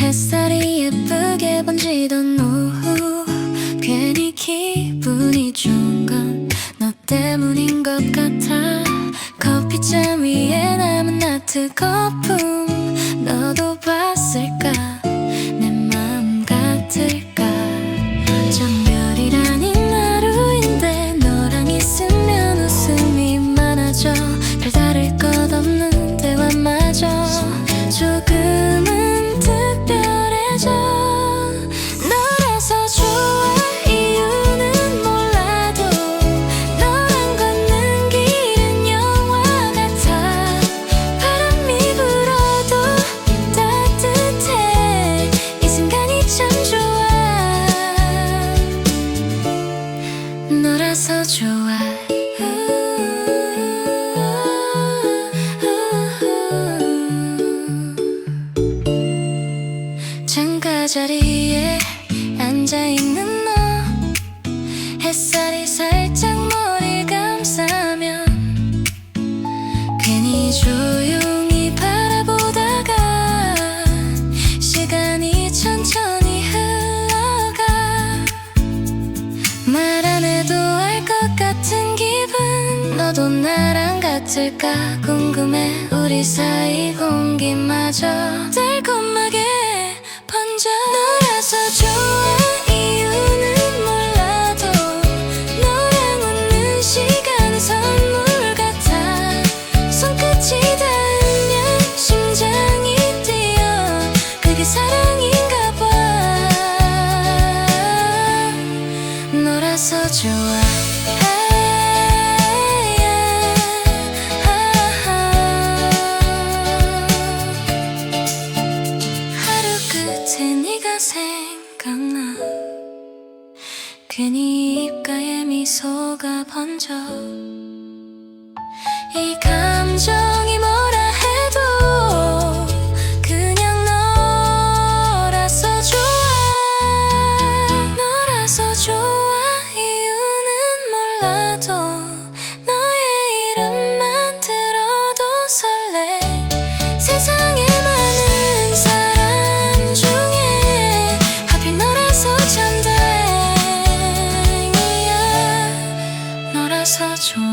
햇살이 예쁘게 번지던 오후. 괜히 기분이 좋은 건 너 때문인 것 같아. 커피잔 위에 남은 나트 거품 너라서 좋아. 창가 자리에 앉아있는 너. 햇살이 살짝 머리 감싸면 괜히 조용히 바라보다가 시간이 천천히 흘러가. 말 안 해도 너도 나랑 같을까? 궁금해. 우리 사이 공기마저 달콤하게 번져 너라서 좋아. 이유는 몰라도 너랑 웃는 시간은 선물 같아. 손끝이 닿으면 심장이 뛰어. 그게 사랑인가 봐. 너라서 좋아 생각나. 괜히 입가에 미소가 번져. 이 such a